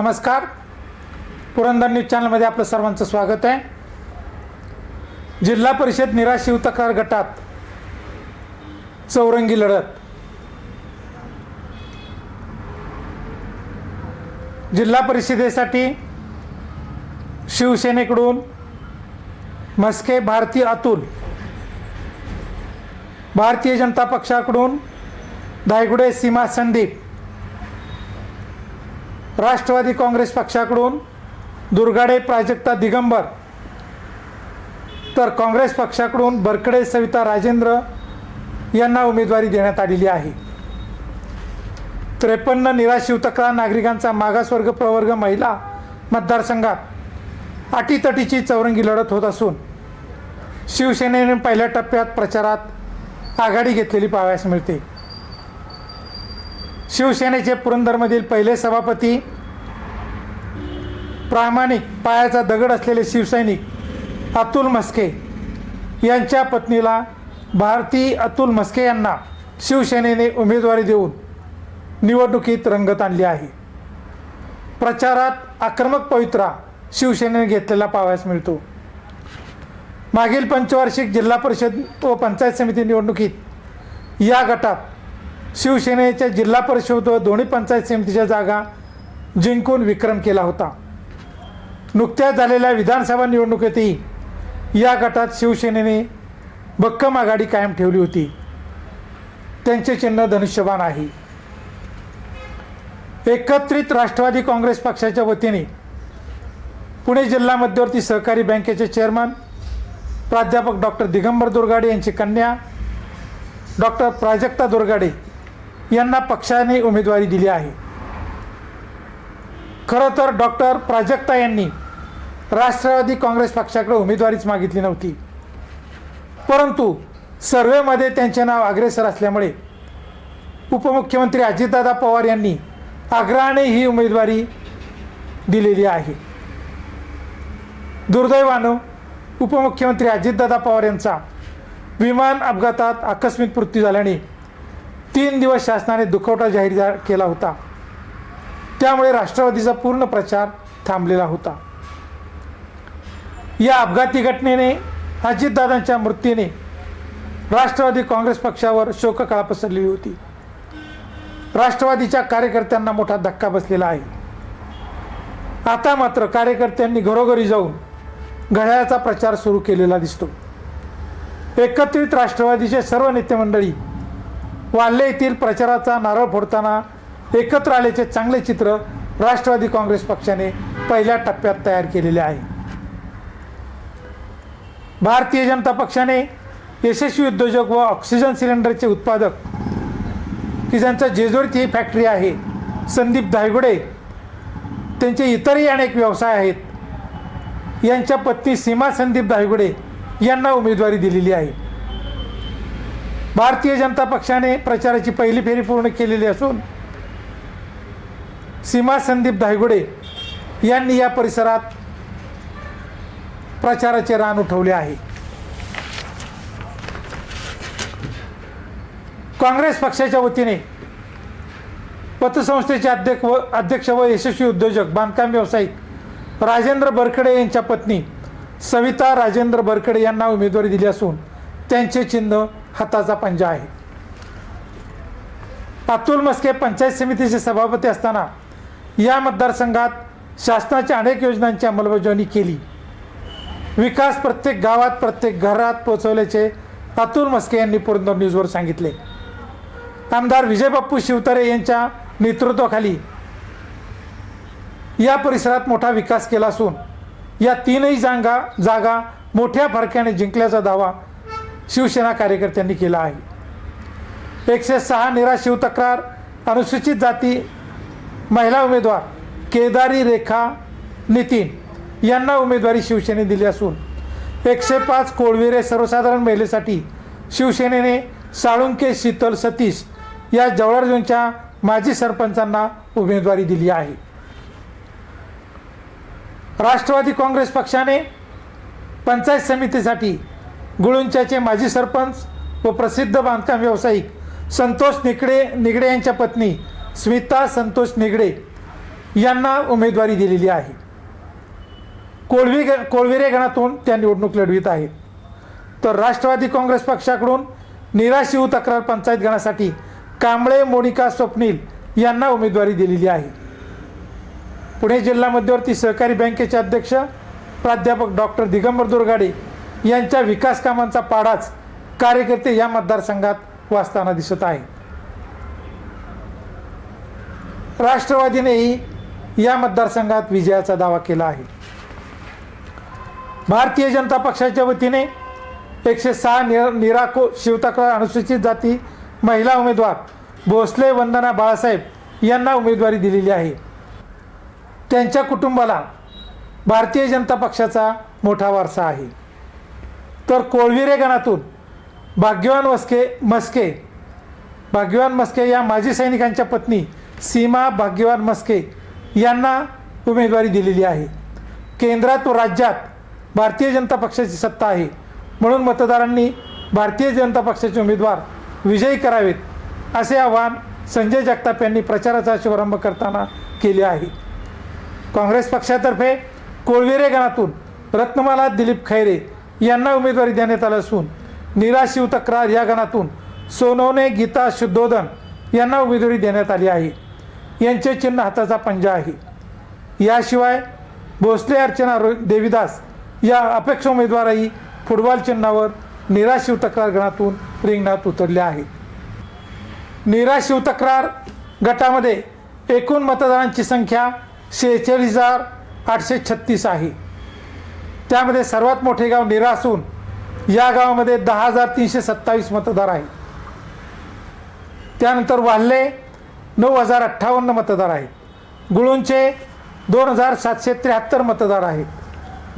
नमस्कार. पुरंदर न्यूज चॅनलमध्ये आपलं सर्वांचं स्वागत आहे. जिल्हा परिषद निराशिव तक्रार गटात चौरंगी लढत. जिल्हा परिषदेसाठी शिवसेनेकडून मस्के भारती अतुल भारतीय जनता पक्षाकडून धायगुडे सीमा संदीप राष्ट्रवादी काँग्रेस पक्षाकडून दुर्गाडे प्राजक्ता दिगंबर तर काँग्रेस पक्षाकडून बरकडे सविता राजेंद्र यांना उमेदवारी देण्यात आलेली आहे. त्रेपन्न निराशिव तक्रार नागरिकांचा मागासवर्ग प्रवर्ग महिला मतदारसंघात अटीतटीची चौरंगी लढत होत असून शिवसेनेने पहिल्या टप्प्यात प्रचारात आघाडी घेतलेली पाहावयास मिळते. शिवसेनेचे पुरंदरमधील पहिले सभापती प्रामाणिक पायाचा दगड असलेले शिवसैनिक अतुल मस्के यांच्या पत्नीला भारती अतुल मस्के यांना शिवसेनेने उमेदवारी देऊन निवडणुकीत रंगत आणली आहे. प्रचारात आक्रमक पवित्रा शिवसेनेने घेतलेला पाहावयास मिळतो. मागील पंचवार्षिक जिल्हा परिषद व पंचायत समिती निवडणुकीत या गटात शिवसेनेच्या जिल्हा परिषद व दोन्ही पंचायत समितीच्या जागा जिंकून विक्रम केला होता. नुकत्याच झालेल्या विधानसभा निवडणुकीतही या गटात शिवसेनेने भक्कम आघाडी कायम ठेवली होती. त्यांचे चिन्ह धनुष्यबाण आहे. एकत्रित राष्ट्रवादी काँग्रेस पक्षाच्या वतीने पुणे जिल्हा मध्यवर्ती सहकारी बँकेचे चेअरमन प्राध्यापक डॉक्टर दिगंबर दुर्गाडे यांची कन्या डॉक्टर प्राजक्ता दुर्गाडे यांना पक्षाने उमेदवारी दिली आहे. खरं तर डॉक्टर प्राजक्ता यांनी राष्ट्रवादी काँग्रेस पक्षाकडे उमेदवारीच मागितली नव्हती. परंतु सर्वेमध्ये त्यांचे नाव अग्रेसर असल्यामुळे उपमुख्यमंत्री अजितदादा पवार यांनी आग्रहाने ही उमेदवारी दिलेली आहे. दुर्दैवानं उपमुख्यमंत्री अजितदादा पवार यांचा विमान अपघातात आकस्मिक मृत्यू झाल्याने तीन दिवस शासनाने दुखवटा जाहीर केला होता. त्यामुळे राष्ट्रवादीचा पूर्ण प्रचार थांबलेला होता. या अपघाती घटनेने अजितदादांच्या मृत्यूने राष्ट्रवादी काँग्रेस पक्षावर शोककळा पसरलेली होती. राष्ट्रवादीच्या कार्यकर्त्यांना मोठा धक्का बसलेला आहे. आता मात्र कार्यकर्त्यांनी घरोघरी जाऊन घड्याळाचा प्रचार सुरू केलेला दिसतो. एकत्रित राष्ट्रवादीचे सर्व नेतेमंडळी वाल्हे येथील प्रचाराचा नारळ फोडताना एकत्र आल्याचे चांगले चित्र राष्ट्रवादी काँग्रेस पक्षाने पहिल्या टप्प्यात तयार केलेले आहे. भारतीय जनता पक्षाने यशस्वी उद्योजक व ऑक्सिजन सिलेंडरचे उत्पादक की ज्यांचा जेजोरीची ही फॅक्टरी आहे संदीप धायगुडे त्यांचे इतरही अनेक व्यवसाय आहेत. यांच्या पत्नी सीमा संदीप धायगुडे यांना उमेदवारी दिलेली आहे. भारतीय जनता पक्षाने प्रचाराची पहिली फेरी पूर्ण केलेली असून सीमा संदीप धायगुडे यांनी या परिसरात प्रचाराचे रान उठवले आहे. काँग्रेस पक्षाच्या वतीने पतसंस्थेचे अध्यक्ष व अध्यक्ष व यशस्वी उद्योजक बांधकाम व्यावसायिक राजेंद्र बरकडे यांच्या पत्नी सविता राजेंद्र बरकडे यांना उमेदवारी दिली असून त्यांचे चिन्ह हाताचा पंजा आहे. पातुल मस्के पंचायत समितीचे सभापती असताना या मतदारसंघात शासनाच्या अनेक योजनांची अंमलबजावणी केली. विकास प्रत्येक गावात प्रत्येक घरात पोहोचवल्याचे अतुल मस्के यांनी पुरंदर न्यूजवर सांगितले. आमदार विजय बाप्पू शिवतारे यांच्या नेतृत्वाखाली या परिसरात मोठा विकास केला असून या तीनही जागा जागा मोठ्या फरक्याने जिंकल्याचा दावा शिवसेना कार्यकर्त्यांनी केला आहे. एकशे सहा निराशिव तक्रार अनुसूचित जाती महिला उमेदवार केदारी रेखा नितीन यांना उमेदवारी शिवसेने दिली असून एकशे पाच कोळविरे सर्वसाधारण महिलेसाठी शिवसेनेने साळुंके शीतल सतीश या जवळार्जूंच्या माजी सरपंचांना उमेदवारी दिली आहे. राष्ट्रवादी काँग्रेस पक्षाने पंचायत समितीसाठी गुळुंच्याचे माजी सरपंच व प्रसिद्ध बांधकाम व्यावसायिक संतोष निकडे निगडे यांच्या पत्नी स्मिता संतोष निगडे यांना उमेदवारी दिलेली आहे. कोळवी कोळविरे गणातून त्या निवडणूक लढवित आहेत. तर राष्ट्रवादी काँग्रेस पक्षाकडून निराशिव तक्रार पंचायत गणासाठी कांबळे मोनिका स्वप्नील यांना उमेदवारी दिलेली आहे. पुणे जिल्हा मध्यवर्ती सहकारी बँकेचे अध्यक्ष प्राध्यापक डॉक्टर दिगंबर दुर्गाडे यांच्या विकास कामांचा पाडाच कार्यकर्ते या मतदारसंघात वाचताना दिसत आहे राष्ट्रवादीनेही या मतदारसंघात विजयाचा दावा केला आहे. भारतीय जनता पक्षाच्या वतीने एकशे सहा निर निराको शिवतक्रार अनुसूचित जाती महिला उमेदवार भोसले वंदना बाळासाहेब यांना उमेदवारी दिलेली आहे. त्यांच्या कुटुंबाला भारतीय जनता पक्षाचा मोठा वारसा आहे. तर कोळविरे गणातून. भाग्यवान वस्के मस्के. भाग्यवान मस्के या माजी सैनिकांच्या पत्नी सीमा भाग्यवान मस्के यांना उमेदवारी दिलेली आहे. केंद्रात व राज्यात भारतीय जनता पक्षाची सत्ता आहे. म्हणून मतदारांनी भारतीय जनता पक्षाचे उमेदवार विजयी करावेत असे आवाहन संजय जगताप यांनी प्रचाराचा शुभारंभ करताना केले आहे. काँग्रेस पक्षातर्फे कोळविरे गणातून रत्नमाला दिलीप खैरे यांना उमेदवारी देण्यात आली असून निराशिव तक्रार या गणातून सोनवणे गीता शुद्धोदन यांना उमेदवारी देण्यात आली आहे. यांचे चिन्ह हाताचा पंजा आहे. याशिवाय भोसले अर्चना देवीदास या अपेक्ष उमेदवारही फुटबॉल चिन्हावर निराशिव तक्रार गणातून रिंगणात उतरले आहेत. निराशिव तक्रार गटामध्ये एकूण मतदारांची संख्या शेहेचाळीस हजार आठशे छत्तीस आहे. त्यामध्ये सर्वात मोठे गाव निरा असून या गावामध्ये दहा हजार तीनशे सत्तावीस मतदार आहेत. त्यानंतर वाल्हे नऊ हजार अठ्ठावन्न मतदार आहेत. गुळूंचे दोन हजार सातशे त्र्याहत्तर मतदार आहेत.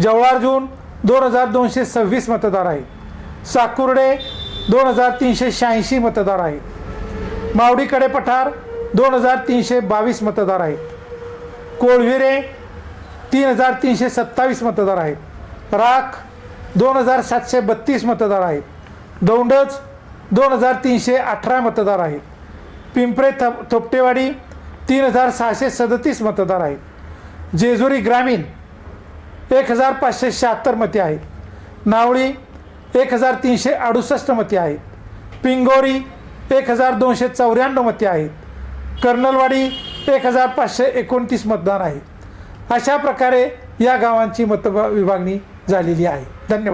जवळार्जून दोन हजार दोनशे सव्वीस मतदार आहेत. साकुर्डे दोन हजार तीनशे शहाऐंशी मतदार आहेत. मावडीकडे पठार दोन हजार तीनशे बावीस मतदार आहेत. कोळविरे तीन हजार तीनशे सत्तावीस मतदार आहेत. राख दोन हजार सातशे बत्तीस मतदार आहेत. दौंडच दोन हजार तीनशे अठरा मतदार आहेत. पिंपरे थप थोपटेवाडी तीन हजार सहाशे सदतीस मतदार आहेत. जेजुरी ग्रामीण एक हजार पाचशे शहात्तर मते आहेत. नावळी एक हजार तीनशे अडुसष्ट मते आहेत. पिंगोरी एक हजार दोनशे चौऱ्याण्णव मते आहेत. कर्नलवाडी एक हजार पाचशे एकोणतीस मतदान आहे अशा प्रकारे या गावांची मत विभागणी झालेली आहे. धन्यवाद.